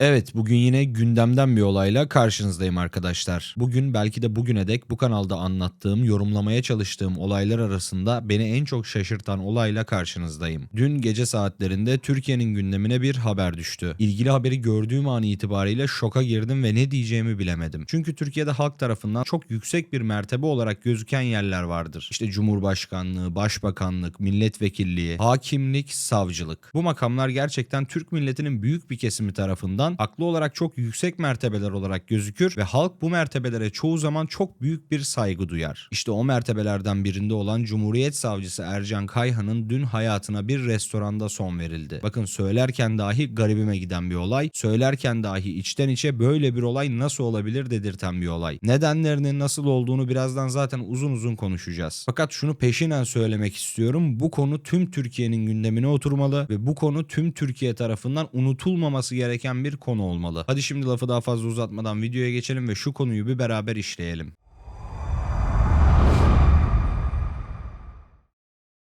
Evet, bugün yine gündemden bir olayla karşınızdayım arkadaşlar. Bugün belki de bugüne dek bu kanalda anlattığım, yorumlamaya çalıştığım olaylar arasında beni en çok şaşırtan olayla karşınızdayım. Dün gece saatlerinde Türkiye'nin gündemine bir haber düştü. İlgili haberi gördüğüm an itibariyle şoka girdim ve ne diyeceğimi bilemedim. Çünkü Türkiye'de halk tarafından çok yüksek bir mertebe olarak gözüken yerler vardır. İşte Cumhurbaşkanlığı, Başbakanlık, Milletvekilliği, Hakimlik, Savcılık. Bu makamlar gerçekten Türk milletinin büyük bir kesimi tarafından aklı olarak çok yüksek mertebeler olarak gözükür ve halk bu mertebelere çoğu zaman çok büyük bir saygı duyar. İşte o mertebelerden birinde olan Cumhuriyet Savcısı Ercan Kayhan'ın dün hayatına bir restoranda son verildi. Bakın söylerken dahi garibime giden bir olay, söylerken dahi içten içe böyle bir olay nasıl olabilir dedirten bir olay. Nedenlerinin nasıl olduğunu birazdan zaten uzun uzun konuşacağız. Fakat şunu peşinen söylemek istiyorum. Bu konu tüm Türkiye'nin gündemine oturmalı ve bu konu tüm Türkiye tarafından unutulmaması gereken bir konu olmalı. Hadi şimdi lafı daha fazla uzatmadan videoya geçelim ve şu konuyu bir beraber işleyelim.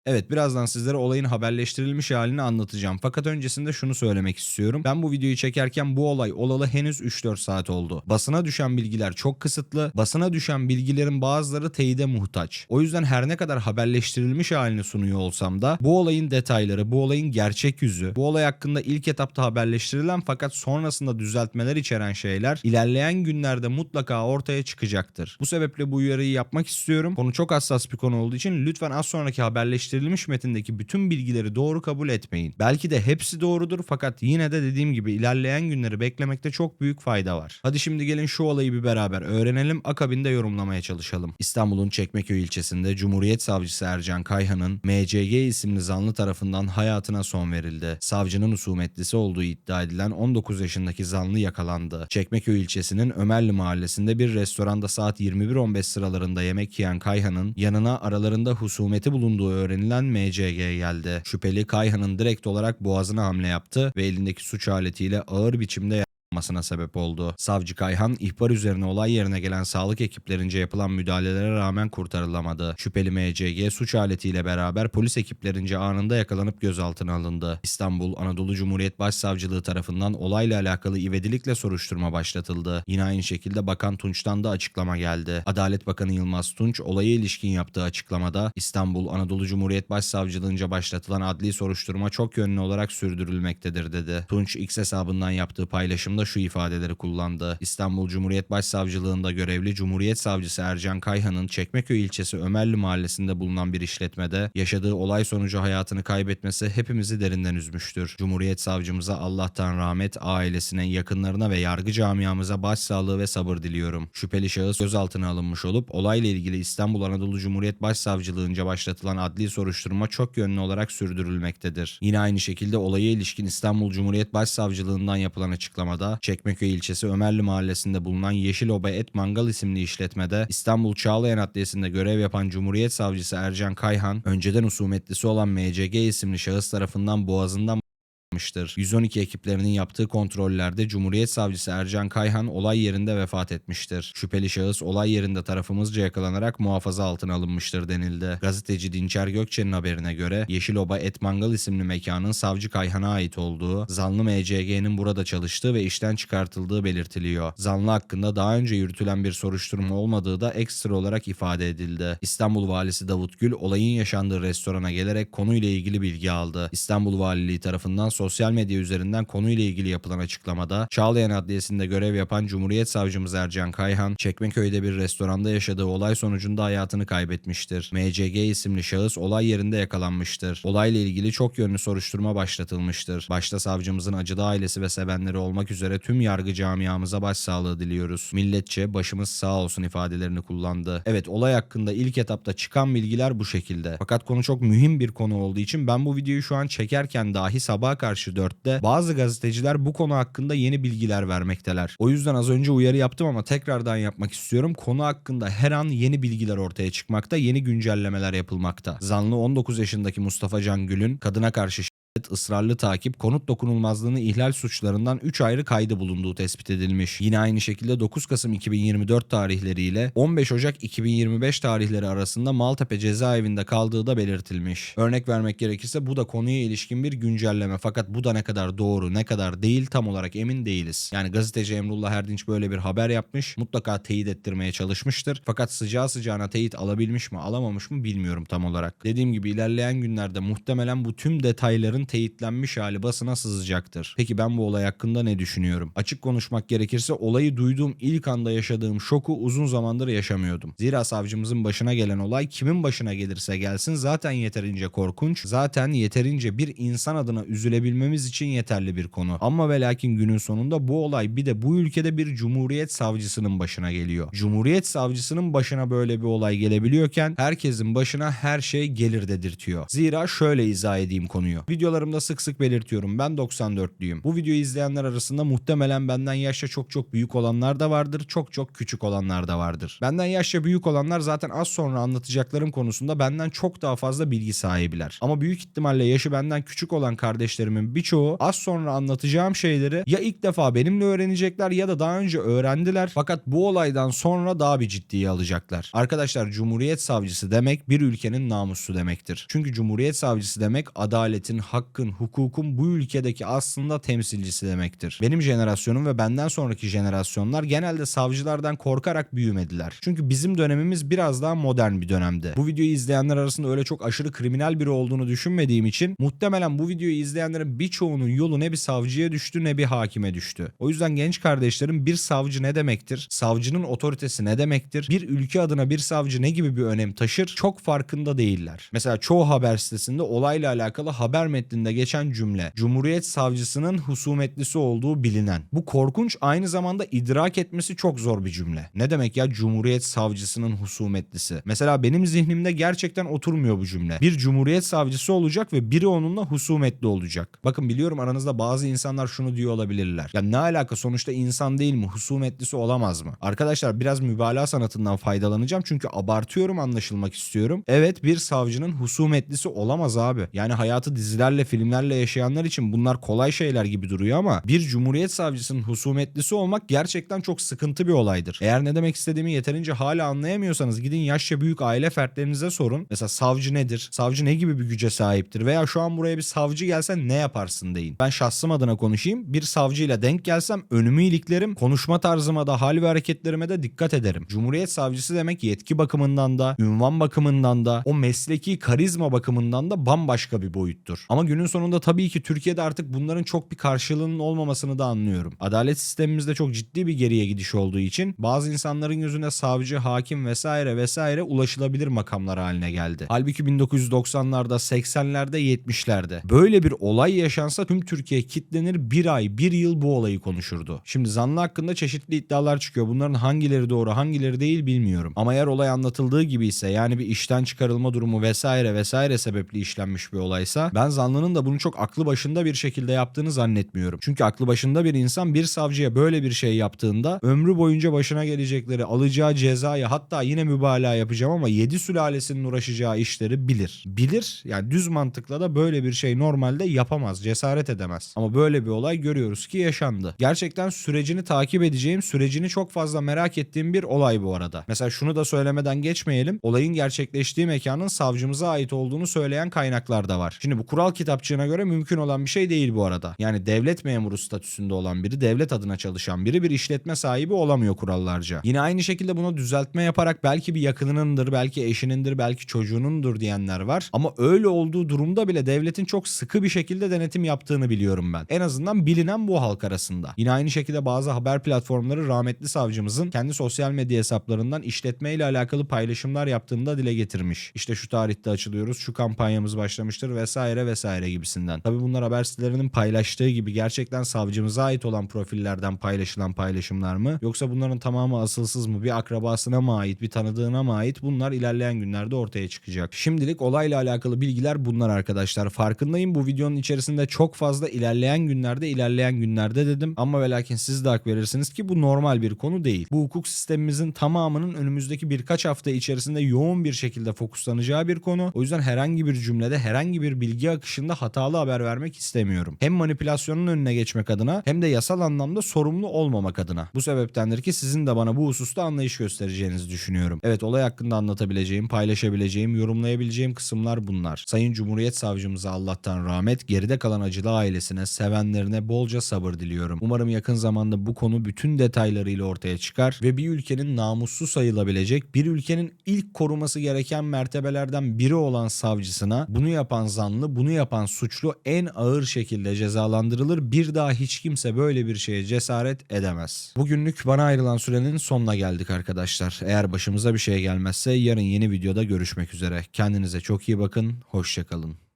Evet birazdan sizlere olayın haberleştirilmiş halini anlatacağım. Fakat öncesinde şunu söylemek istiyorum. Ben bu videoyu çekerken bu olay olalı henüz 3-4 saat oldu. Basına düşen bilgiler çok kısıtlı. Basına düşen bilgilerin bazıları teyide muhtaç. O yüzden her ne kadar haberleştirilmiş halini sunuyor olsam da bu olayın detayları, bu olayın gerçek yüzü, bu olay hakkında ilk etapta haberleştirilen fakat sonrasında düzeltmeler içeren şeyler ilerleyen günlerde mutlaka ortaya çıkacaktır. Bu sebeple bu uyarıyı yapmak istiyorum. Konu çok hassas bir konu olduğu için lütfen az sonraki haberleştirilmiş metindeki bütün bilgileri doğru kabul etmeyin. Belki de hepsi doğrudur fakat yine de dediğim gibi ilerleyen günleri beklemekte çok büyük fayda var. Hadi şimdi gelin şu olayı bir beraber öğrenelim akabinde yorumlamaya çalışalım. İstanbul'un Çekmeköy ilçesinde Cumhuriyet Savcısı Ercan Kayhan'ın MCG isimli zanlı tarafından hayatına son verildi. Savcının husumetlisi olduğu iddia edilen 19 yaşındaki zanlı yakalandı. Çekmeköy ilçesinin Ömerli mahallesinde bir restoranda saat 21.15 sıralarında yemek yiyen Kayhan'ın yanına aralarında husumeti bulunduğu öğrenilen MCG geldi. Şüpheli Kayhan'ın direkt olarak boğazına hamle yaptı ve elindeki suç aletiyle ağır biçimde yapmasına sebep oldu. Savcı Kayhan ihbar üzerine olay yerine gelen sağlık ekiplerince yapılan müdahalelere rağmen kurtarılamadı. Şüpheli MCG suç aletiyle beraber polis ekiplerince anında yakalanıp gözaltına alındı. İstanbul Anadolu Cumhuriyet Başsavcılığı tarafından olayla alakalı ivedilikle soruşturma başlatıldı. Yine aynı şekilde Bakan Tunç'tan da açıklama geldi. Adalet Bakanı Yılmaz Tunç olaya ilişkin yaptığı açıklamada İstanbul Anadolu Cumhuriyet Başsavcılığınca başlatılan adli soruşturma çok yönlü olarak sürdürülmektedir dedi. Tunç X hesabından yaptığı paylaşımda şu ifadeleri kullandı. İstanbul Cumhuriyet Başsavcılığında görevli Cumhuriyet Savcısı Ercan Kayhan'ın Çekmeköy ilçesi Ömerli mahallesinde bulunan bir işletmede yaşadığı olay sonucu hayatını kaybetmesi hepimizi derinden üzmüştür. Cumhuriyet Savcımıza Allah'tan rahmet, ailesine, yakınlarına ve yargı camiamıza başsağlığı ve sabır diliyorum. Şüpheli şahıs gözaltına alınmış olup olayla ilgili İstanbul Anadolu Cumhuriyet Başsavcılığınca başlatılan adli soruşturma çok yönlü olarak sürdürülmektedir. Yine aynı şekilde olaya ilişkin İstanbul Cumhuriyet Başsavcılığından yapılan açıklamada Çekmeköy ilçesi Ömerli mahallesinde bulunan Yeşil Oba Et Mangal isimli işletmede İstanbul Çağlayan Adliyesi'nde görev yapan Cumhuriyet Savcısı Ercan Kayhan, önceden husumetlisi olan MCG isimli şahıs tarafından boğazından yapmıştır. 112 ekiplerinin yaptığı kontrollerde Cumhuriyet Savcısı Ercan Kayhan olay yerinde vefat etmiştir. Şüpheli şahıs olay yerinde tarafımızca yakalanarak muhafaza altına alınmıştır denildi. Gazeteci Dinçer Gökçe'nin haberine göre Yeşiloba Et Mangal isimli mekanın savcı Kayhan'a ait olduğu, zanlı MCG'nin burada çalıştığı ve işten çıkartıldığı belirtiliyor. Zanlı hakkında daha önce yürütülen bir soruşturma olmadığı da ekstra olarak ifade edildi. İstanbul Valisi Davut Gül olayın yaşandığı restorana gelerek konuyla ilgili bilgi aldı. İstanbul Valiliği tarafından sosyal medya üzerinden konuyla ilgili yapılan açıklamada Çağlayan Adliyesi'nde görev yapan Cumhuriyet Savcımız Ercan Kayhan, Çekmeköy'de bir restoranda yaşadığı olay sonucunda hayatını kaybetmiştir. MCG isimli şahıs olay yerinde yakalanmıştır. Olayla ilgili çok yönlü soruşturma başlatılmıştır. Başta savcımızın acıda ailesi ve sevenleri olmak üzere tüm yargı camiamıza başsağlığı diliyoruz. Milletçe başımız sağ olsun ifadelerini kullandı. Evet olay hakkında ilk etapta çıkan bilgiler bu şekilde. Fakat konu çok mühim bir konu olduğu için ben bu videoyu şu an çekerken dahi sabaha karşı 4'te bazı gazeteciler bu konu hakkında yeni bilgiler vermekteler. O yüzden az önce uyarı yaptım ama tekrardan yapmak istiyorum. Konu hakkında her an yeni bilgiler ortaya çıkmakta, yeni güncellemeler yapılmakta. Zanlı 19 yaşındaki Mustafa Can Gül'ün kadına karşı ısrarlı takip, konut dokunulmazlığını ihlal suçlarından 3 ayrı kaydı bulunduğu tespit edilmiş. Yine aynı şekilde 9 Kasım 2024 tarihleriyle 15 Ocak 2025 tarihleri arasında Maltepe cezaevinde kaldığı da belirtilmiş. Örnek vermek gerekirse bu da konuya ilişkin bir güncelleme fakat bu da ne kadar doğru ne kadar değil tam olarak emin değiliz. Yani gazeteci Emrullah Erdinç böyle bir haber yapmış mutlaka teyit ettirmeye çalışmıştır fakat sıcağı sıcağına teyit alabilmiş mi alamamış mı bilmiyorum tam olarak. Dediğim gibi ilerleyen günlerde muhtemelen bu tüm detayların teyitlenmiş hali basına sızacaktır. Peki ben bu olay hakkında ne düşünüyorum? Açık konuşmak gerekirse olayı duyduğum ilk anda yaşadığım şoku uzun zamandır yaşamıyordum. Zira savcımızın başına gelen olay kimin başına gelirse gelsin zaten yeterince korkunç, zaten yeterince bir insan adına üzülebilmemiz için yeterli bir konu. Ama ve lakin günün sonunda bu olay bir de bu ülkede bir cumhuriyet savcısının başına geliyor. Cumhuriyet savcısının başına böyle bir olay gelebiliyorken herkesin başına her şey gelir dedirtiyor. Zira şöyle izah edeyim konuyu. Videolarımda sık sık belirtiyorum ben 94'lüyüm. Bu videoyu izleyenler arasında muhtemelen benden yaşça çok çok büyük olanlar da vardır, çok çok küçük olanlar da vardır. Benden yaşça büyük olanlar zaten az sonra anlatacaklarım konusunda benden çok daha fazla bilgi sahibiler. Ama büyük ihtimalle yaşı benden küçük olan kardeşlerimin birçoğu az sonra anlatacağım şeyleri ya ilk defa benimle öğrenecekler ya da daha önce öğrendiler. Fakat bu olaydan sonra daha bir ciddiye alacaklar. Arkadaşlar Cumhuriyet Savcısı demek bir ülkenin namusu demektir. Çünkü Cumhuriyet Savcısı demek adaletin, hakkın, hukukun bu ülkedeki aslında temsilcisi demektir. Benim jenerasyonum ve benden sonraki jenerasyonlar genelde savcılardan korkarak büyümediler. Çünkü bizim dönemimiz biraz daha modern bir dönemdi. Bu videoyu izleyenler arasında öyle çok aşırı kriminal biri olduğunu düşünmediğim için muhtemelen bu videoyu izleyenlerin birçoğunun yolu ne bir savcıya düştü ne bir hakime düştü. O yüzden genç kardeşlerim bir savcı ne demektir? Savcının otoritesi ne demektir? Bir ülke adına bir savcı ne gibi bir önem taşır? Çok farkında değiller. Mesela çoğu haber sitesinde olayla alakalı haber metninde geçen cümle Cumhuriyet Savcısının husumetlisi olduğu bilinen. Bu korkunç aynı zamanda idrak etmesi çok zor bir cümle. Ne demek ya Cumhuriyet Savcısının husumetlisi? Mesela benim zihnimde gerçekten oturmuyor bu cümle. Bir Cumhuriyet Savcısı olacak ve biri onunla husumetli olacak. Bakın biliyorum aranızda bazı insanlar şunu diyor olabilirler. Ya ne alaka sonuçta insan değil mi? Husumetlisi olamaz mı? Arkadaşlar biraz mübalağa sanatından faydalanacağım çünkü abartıyorum anlaşılmak istiyorum. Evet bir savcının husumetlisi olamaz abi. Yani hayatı dizilerle filmlerle yaşayanlar için bunlar kolay şeyler gibi duruyor ama bir cumhuriyet savcısının husumetlisi olmak gerçekten çok sıkıntı bir olaydır. Eğer ne demek istediğimi yeterince hala anlayamıyorsanız gidin yaşça büyük aile fertlerinize sorun. Mesela savcı nedir? Savcı ne gibi bir güce sahiptir? Veya şu an buraya bir savcı gelse ne yaparsın deyin. Ben şahsım adına konuşayım. Bir savcıyla denk gelsem önümü iliklerim. Konuşma tarzıma da hal ve hareketlerime de dikkat ederim. Cumhuriyet savcısı demek yetki bakımından da, ünvan bakımından da, o mesleki karizma bakımından da bambaşka bir boyuttur. Ama günün sonunda tabii ki Türkiye'de artık bunların çok bir karşılığının olmamasını da anlıyorum. Adalet sistemimizde çok ciddi bir geriye gidiş olduğu için bazı insanların gözüne savcı, hakim vesaire vesaire ulaşılabilir makamlar haline geldi. Halbuki 1990'larda, 80'lerde, 70'lerde böyle bir olay yaşansa tüm Türkiye kitlenir bir ay, bir yıl bu olayı konuşurdu. Şimdi zanlı hakkında çeşitli iddialar çıkıyor. Bunların hangileri doğru, hangileri değil bilmiyorum. Ama eğer olay anlatıldığı gibi ise yani bir işten çıkarılma durumu vesaire vesaire sebeple işlenmiş bir olaysa ben zanlının da bunu çok aklı başında bir şekilde yaptığını zannetmiyorum. Çünkü aklı başında bir insan bir savcıya böyle bir şey yaptığında ömrü boyunca başına gelecekleri, alacağı cezayı hatta yine mübalağa yapacağım ama 7 sülalesinin uğraşacağı işleri bilir. Bilir yani düz mantıkla da böyle bir şey normalde yapamaz, cesaret edemez. Ama böyle bir olay görüyoruz ki yaşandı. Gerçekten sürecini takip edeceğim, sürecini çok fazla merak ettiğim bir olay bu arada. Mesela şunu da söylemeden geçmeyelim. Olayın gerçekleştiği mekanın savcımıza ait olduğunu söyleyen kaynaklar da var. Şimdi bu kural kitapçığına göre mümkün olan bir şey değil bu arada. Yani devlet memuru statüsünde olan biri, devlet adına çalışan biri bir işletme sahibi olamıyor kurallarca. Yine aynı şekilde buna düzeltme yaparak belki bir yakınındır, belki eşinindir, belki çocuğunundur diyenler var. Ama öyle olduğu durumda bile devletin çok sıkı bir şekilde denetim yaptığını biliyorum ben. En azından bilinen bu halk arasında. Yine aynı şekilde bazı haber platformları rahmetli savcımızın kendi sosyal medya hesaplarından işletme ile alakalı paylaşımlar yaptığını da dile getirmiş. İşte şu tarihte açılıyoruz, şu kampanyamız başlamıştır vesaire vesaire gibisinden. Tabi bunlar haber sitelerinin paylaştığı gibi gerçekten savcımıza ait olan profillerden paylaşılan paylaşımlar mı? Yoksa bunların tamamı asılsız mı? Bir akrabasına mı ait, bir tanıdığına mı ait? Bunlar ilerleyen günlerde ortaya çıkacak. Şimdilik olayla alakalı bilgiler bunlar arkadaşlar. Farkındayım bu videonun içerisinde çok fazla ilerleyen günlerde ilerleyen günlerde dedim. Ama ve lakin siz de hak verirsiniz ki bu normal bir konu değil. Bu hukuk sistemimizin tamamının önümüzdeki birkaç hafta içerisinde yoğun bir şekilde fokuslanacağı bir konu. O yüzden herhangi bir cümlede herhangi bir bilgi akışında dışında hatalı haber vermek istemiyorum. Hem manipülasyonun önüne geçmek adına hem de yasal anlamda sorumlu olmamak adına. Bu sebeptendir ki sizin de bana bu hususta anlayış göstereceğinizi düşünüyorum. Evet olay hakkında anlatabileceğim, paylaşabileceğim, yorumlayabileceğim kısımlar bunlar. Sayın Cumhuriyet Savcımıza Allah'tan rahmet, geride kalan acılı ailesine, sevenlerine bolca sabır diliyorum. Umarım yakın zamanda bu konu bütün detaylarıyla ortaya çıkar ve bir ülkenin namussu sayılabilecek, bir ülkenin ilk koruması gereken mertebelerden biri olan savcısına bunu yapan zanlı, bunu yapan suçlu en ağır şekilde cezalandırılır. Bir daha hiç kimse böyle bir şeye cesaret edemez. Bugünlük bana ayrılan sürenin sonuna geldik arkadaşlar. Eğer başımıza bir şey gelmezse yarın yeni videoda görüşmek üzere. Kendinize çok iyi bakın, hoşçakalın.